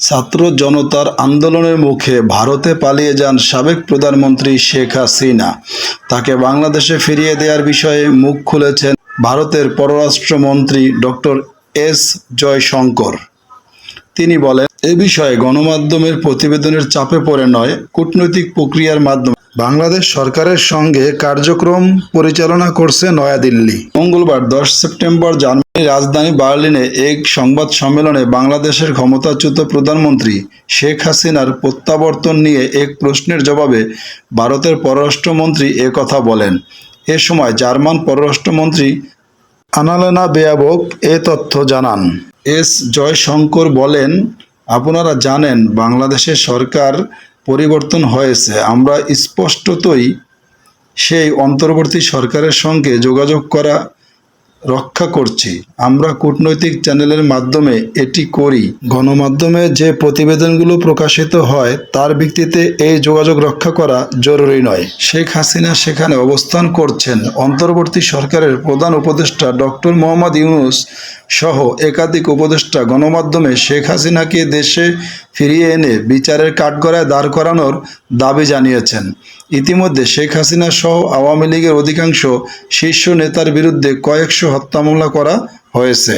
ছাত্র জনতার আন্দোলনের মুখে ভারতে পালিয়ে যান সাবেক প্রধানমন্ত্রী শেখ হাসিনা। তাকে বাংলাদেশে ফিরিয়ে দেওয়ার বিষয়ে মুখ খুলেছেন ভারতের পররাষ্ট্রমন্ত্রী ডক্টর এস জয়শঙ্কর। তিনি বলেন, এ বিষয়ে গণমাধ্যমের প্রতিবেদনের চাপে পড়ে নয়, কূটনৈতিক প্রক্রিয়ার মাধ্যমে। বাংলাদেশ সরকারের সঙ্গে কার্যক্রম পরিচালনা করছে নয়াদিল্লি। মঙ্গলবার দশ সেপ্টেম্বর জার্মানির রাজধানী বার্লিনে এক সংবাদ সম্মেলনে বাংলাদেশের ক্ষমতাচ্যুত প্রধানমন্ত্রী শেখ হাসিনার প্রত্যাবর্তন নিয়ে এক প্রশ্নের জবাবে ভারতের পররাষ্ট্রমন্ত্রী কথা বলেন। এ সময় জার্মান পররাষ্ট্রমন্ত্রী আনালেনা বেয়াবক এ তথ্য জানান। এস জয়শঙ্কর বলেন, আপনারা জানেন বাংলাদেশের সরকার পরিবর্তন হয়েছে। আমরা স্পষ্টতই সেই অন্তর্বর্তী সরকারের সঙ্গে যোগাযোগ করা রক্ষা করছি। আমরা কূটনৈতিক চ্যানেলের মাধ্যমে এটি করি। গণমাধ্যমে যে প্রতিবেদনগুলো প্রকাশিত হয়, তার ভিত্তিতে এই যোগাযোগ রক্ষা করা জরুরি নয়। শেখ হাসিনা সেখানে অবস্থান করছেন। অন্তর্বর্তী সরকারের প্রধান উপদেষ্টা ডক্টর মোহাম্মদ ইউনুস সহ একাধিক উপদেষ্টা গণমাধ্যমে শেখ হাসিনাকে দেশে ফিরিয়ে এনে বিচারের কাঠগড়ায় দাঁড় করানোর দাবি জানিয়েছেন। ইতিমধ্যে শেখ হাসিনা সহ আওয়ামী লীগের অধিকাংশ শীর্ষ নেতার বিরুদ্ধে কয়েকশো হত্যা মামলা করা হয়েছে।